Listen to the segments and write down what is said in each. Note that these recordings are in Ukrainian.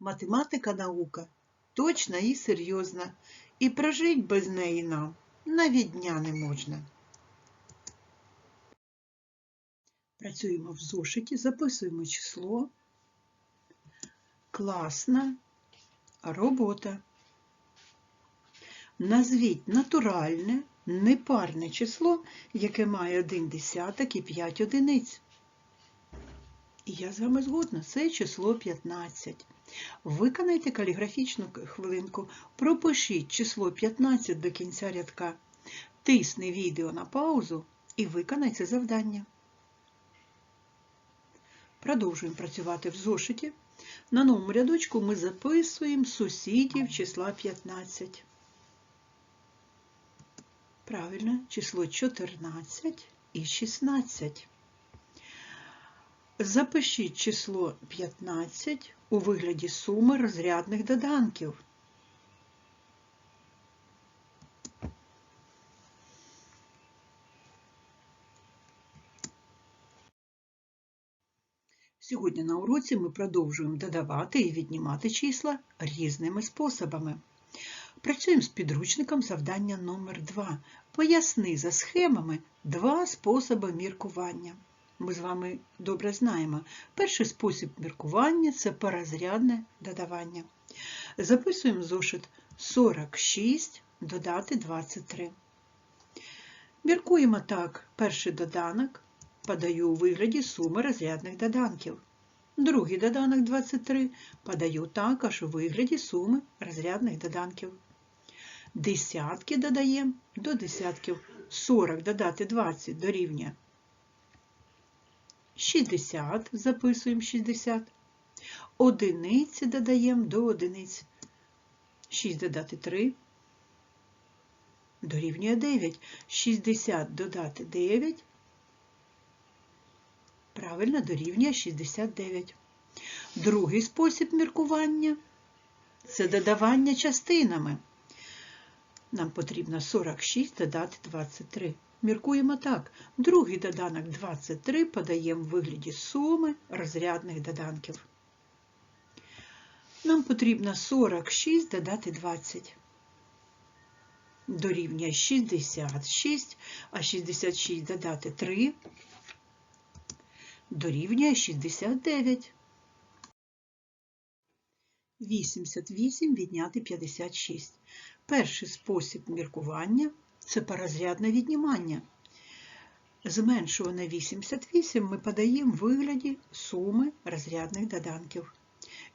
Математика наука точна і серйозна, і прожить без неї нам навіть дня не можна. Працюємо в зошиті, записуємо число. Класна робота. Назвіть натуральне, непарне число, яке має 1 десяток і 5 одиниць. І я з вами згодна, це число 15. Виконайте каліграфічну хвилинку, пропишіть число 15 до кінця рядка, тисни відео на паузу і виконай це завдання. Продовжуємо працювати в зошиті. На новому рядочку ми записуємо сусідів числа 15. Правильно, число 14 і 16. Запишіть число 15 у вигляді суми розрядних доданків. Сьогодні на уроці ми продовжуємо додавати і віднімати числа різними способами. Працюємо з підручником завдання номер 2 Поясни за схемами два способи міркування. Ми з вами добре знаємо. Перший спосіб міркування це порозрядне додавання. Записуємо зошит 46 додати 23. Міркуємо так. Перший доданок подаю у вигляді суми розрядних доданків. Другий доданок 23 подаю також у вигляді суми розрядних доданків. Десятки додаємо до десятків. 40 додати 20 дорівнює 60, записуємо 60. Одиниці додаємо до одиниць. 6 додати 3 дорівнює 9. 60 додати 9. Правильно, дорівнює 69. Другий спосіб міркування це додавання частинами. Нам потрібно 46 додати 23. Міркуємо так. Другий доданок 23 подаємо в вигляді суми розрядних доданків. Нам потрібно 46 додати 20. Дорівнює 66, а 66 додати 3 дорівнює 69. 88 відняти 56. Перший спосіб міркування це порозрядне віднімання. Зменшуване 88 ми подаємо в вигляді суми розрядних доданків.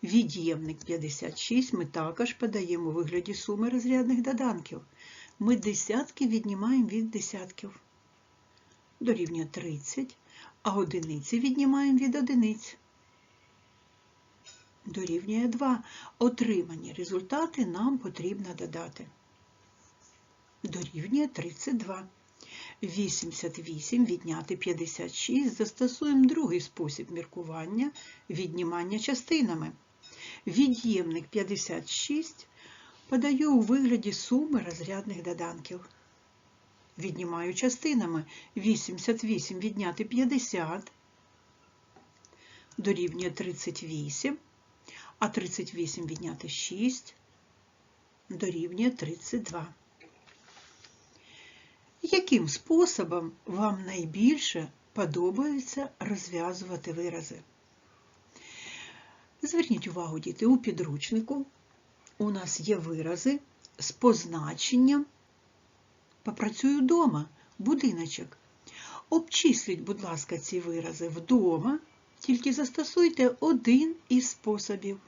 Від'ємник 56 ми також подаємо у вигляді суми розрядних доданків. Ми десятки віднімаємо від десятків. Дорівнює 30, а одиниці віднімаємо від одиниць. Дорівнює 2. Отримані результати нам потрібно додати. Дорівнює 32. 88 відняти 56 застосуємо другий спосіб міркування віднімання частинами. Від'ємник 56 подаю у вигляді суми розрядних доданків. Віднімаю частинами 88 відняти 50 дорівнює 38, а 38 відняти 6 дорівнює 32. Яким способом вам найбільше подобається розв'язувати вирази? Зверніть увагу, діти, у підручнику у нас є вирази з позначенням Попрацюю вдома, будиночок. Обчисліть, будь ласка, ці вирази вдома, тільки застосуйте один із способів.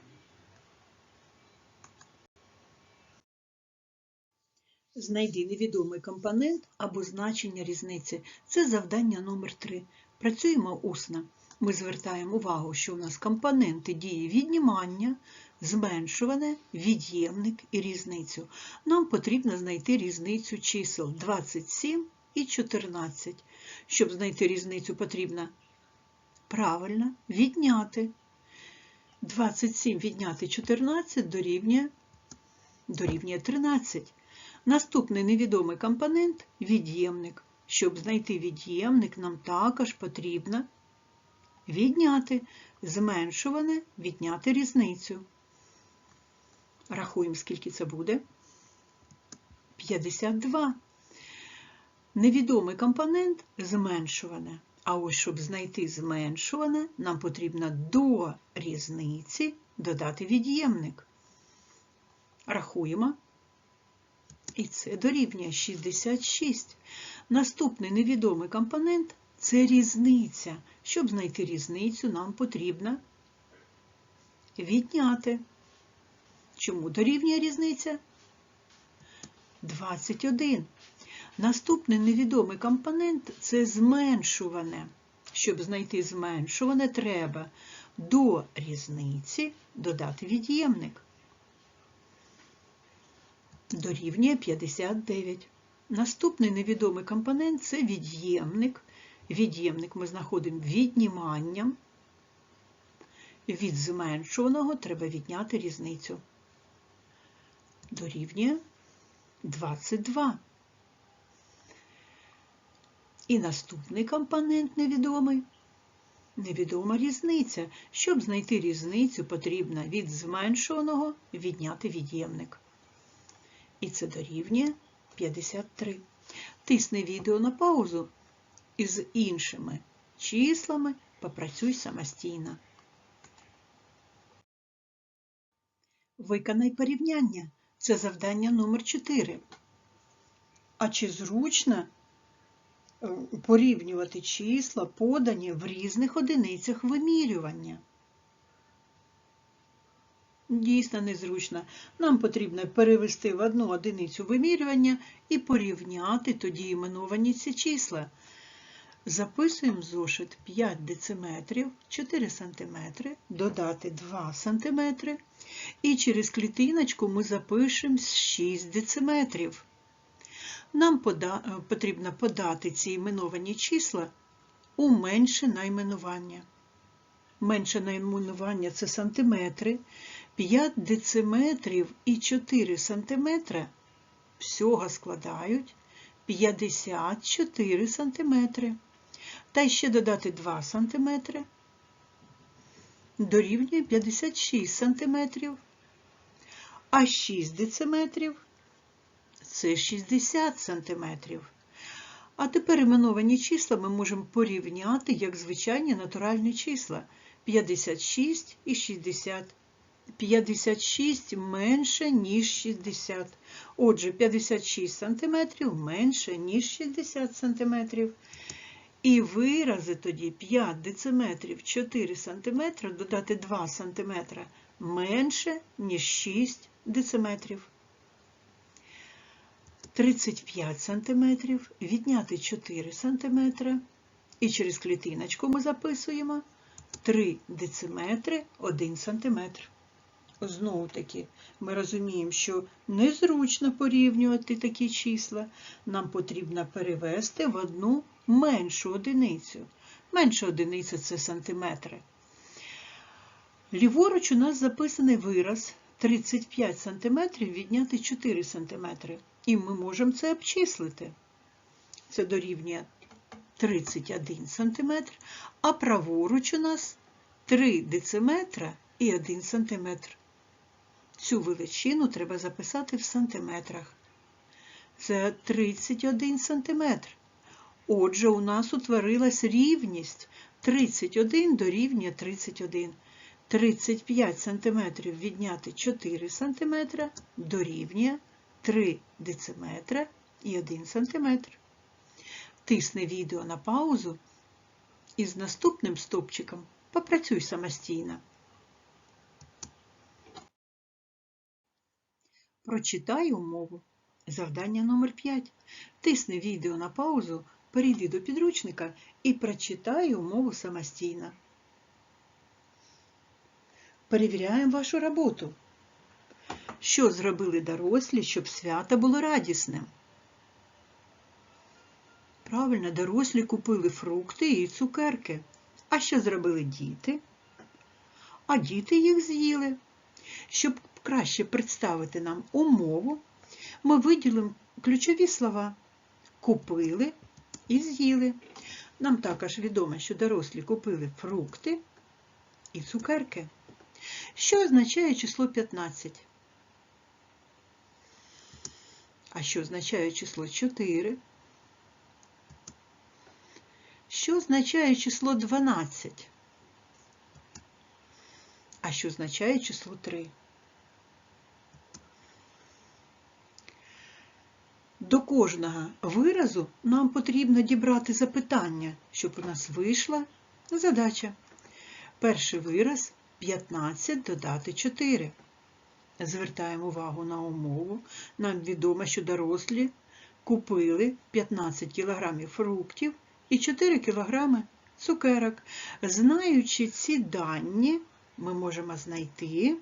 Знайди невідомий компонент або значення різниці. Це завдання номер 3 Працюємо усно. Ми звертаємо увагу, що у нас компоненти дії віднімання, зменшуване, від'ємник і різницю. Нам потрібно знайти різницю чисел 27 і 14. Щоб знайти різницю, потрібно правильно відняти. 27 відняти 14 дорівнює, дорівнює 13. Наступний невідомий компонент від'ємник. Щоб знайти від'ємник, нам також потрібно відняти зменшуване, відняти різницю. Рахуємо, скільки це буде. 52. Невідомий компонент зменшуване. А ось щоб знайти зменшуване, нам потрібно до різниці додати від'ємник. Рахуємо. І це дорівнює 66. Наступний невідомий компонент це різниця. Щоб знайти різницю, нам потрібно відняти. Чому дорівнює різниця? 21. Наступний невідомий компонент це зменшуване. Щоб знайти зменшуване, треба до різниці додати від'ємник. Дорівнює 59. Наступний невідомий компонент це від'ємник. Від'ємник ми знаходимо відніманням. Від зменшуваного треба відняти різницю. Дорівнює 22. І наступний компонент невідомий. Невідома різниця. Щоб знайти різницю, потрібно від зменшуваного відняти від'ємник. І це дорівнює 53. Тисни відео на паузу і з іншими числами попрацюй самостійно. Виконай порівняння. Це завдання номер 4. А чи зручно е, порівнювати числа, подані в різних одиницях вимірювання? Дійсно незручно. Нам потрібно перевести в одну одиницю вимірювання і порівняти тоді іменовані ці числа. Записуємо зошит 5 дециметрів, 4 см, додати 2 см, і через клітиночку ми запишемо 6 дециметрів. Нам пода... потрібно подати ці іменовані числа у менше найменування. Менше найменування – це сантиметри, 5 дециметрів і 4 сантиметри. Всього складають 54 сантиметри. Та ще додати 2 см дорівнює 56 см, а 6 дециметрів це 60 см. А тепер іменовані числа ми можемо порівняти як звичайні натуральні числа 56 і 60. 56 менше, ніж 60. Отже, 56 см менше, ніж 60 см. І вирази тоді 5 дециметрів 4 см додати 2 см менше, ніж 6 дециметрів. 35 см відняти 4 см. І через клітиночку ми записуємо 3 дециметри 1 см. Знову таки, ми розуміємо, що незручно порівнювати такі числа. Нам потрібно перевести в одну меншу одиницю. Менша одиниця це сантиметри. Ліворуч у нас записаний вираз 35 см відняти 4 см. І ми можемо це обчислити. Це дорівнює 31 см, а праворуч у нас 3 дециметра і 1 см. Цю величину треба записати в сантиметрах. Це 31 сантиметр. Отже, у нас утворилась рівність 31 дорівнює 31. 35 см відняти 4 см дорівнює 3 дециметра і 1 см. Тисни відео на паузу і з наступним стопчиком попрацюй самостійно. Прочитай умову. Завдання номер 5. Тисни відео на паузу, перейди до підручника і прочитай умову самостійно. Перевіряємо вашу роботу. Що зробили дорослі, щоб свято було радісним? Правильно, дорослі купили фрукти і цукерки. А що зробили діти? А діти їх з'їли. Щоб краще представити нам умову, ми виділимо ключові слова купили і з'їли. Нам також відомо, що дорослі купили фрукти і цукерки. Що означає число 15? А що означає число 4? Що означає число 12? А що означає число 3? До кожного виразу нам потрібно дібрати запитання, щоб у нас вийшла задача. Перший вираз 15 додати 4. Звертаємо увагу на умову. Нам відомо, що дорослі купили 15 кг фруктів і 4 кг цукерок. Знаючи ці дані, ми можемо знайти,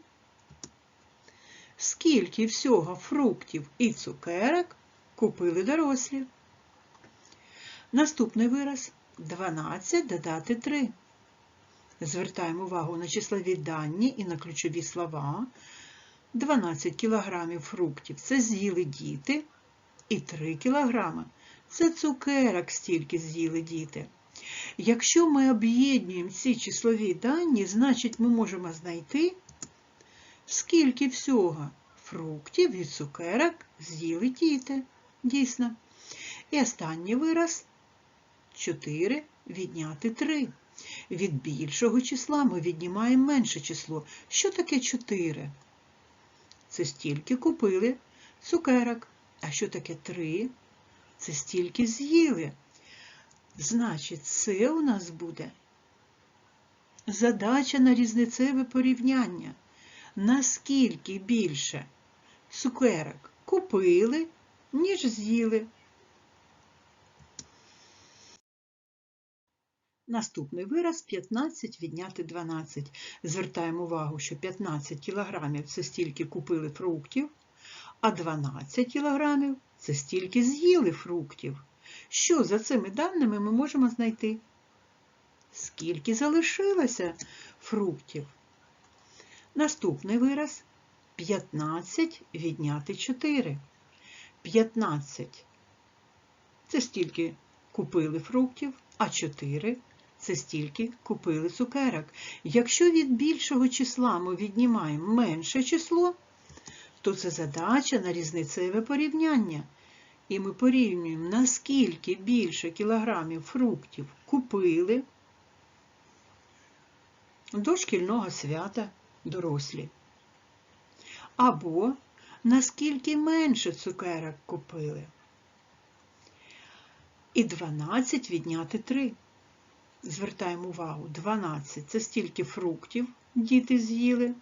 скільки всього фруктів і цукерок купили дорослі. Наступний вираз 12 додати 3. Звертаємо увагу на числові дані і на ключові слова. 12 кг фруктів це з'їли діти, і 3 кг це цукерок стільки з'їли діти. Якщо ми об'єднуємо ці числові дані, значить ми можемо знайти, скільки всього фруктів і цукерок з'їли діти. Дійсно. І останній вираз 4 відняти 3. Від більшого числа ми віднімаємо менше число. Що таке 4? Це стільки купили цукерок. А що таке 3? Це стільки з'їли. Значить, це у нас буде задача на різницеве порівняння. Наскільки більше цукерок купили, ніж з'їли. Наступний вираз 15 відняти 12. Звертаємо увагу, що 15 кг це стільки купили фруктів, а 12 кг це стільки з'їли фруктів. Що за цими даними ми можемо знайти? Скільки залишилося фруктів? Наступний вираз 15 відняти 4. 15 це стільки купили фруктів, а 4 це стільки купили цукерок. Якщо від більшого числа ми віднімаємо менше число, то це задача на різницеве порівняння. І ми порівнюємо, наскільки більше кілограмів фруктів купили до шкільного свята дорослі. Або наскільки менше цукерок купили. І 12 відняти 3. Звертаємо увагу, 12 це стільки фруктів діти з'їли,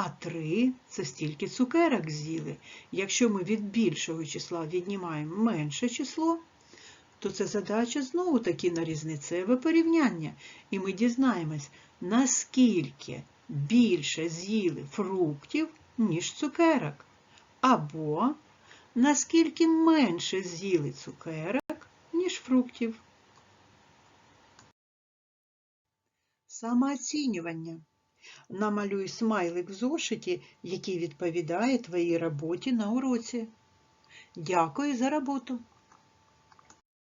а 3 це стільки цукерок з'їли. Якщо ми від більшого числа віднімаємо менше число, то це задача знову таки на різницеве порівняння. І ми дізнаємось, наскільки більше з'їли фруктів, ніж цукерок. Або наскільки менше з'їли цукерок, ніж фруктів. Самооцінювання. Намалюй смайлик в зошиті, який відповідає твоїй роботі на уроці. Дякую за роботу!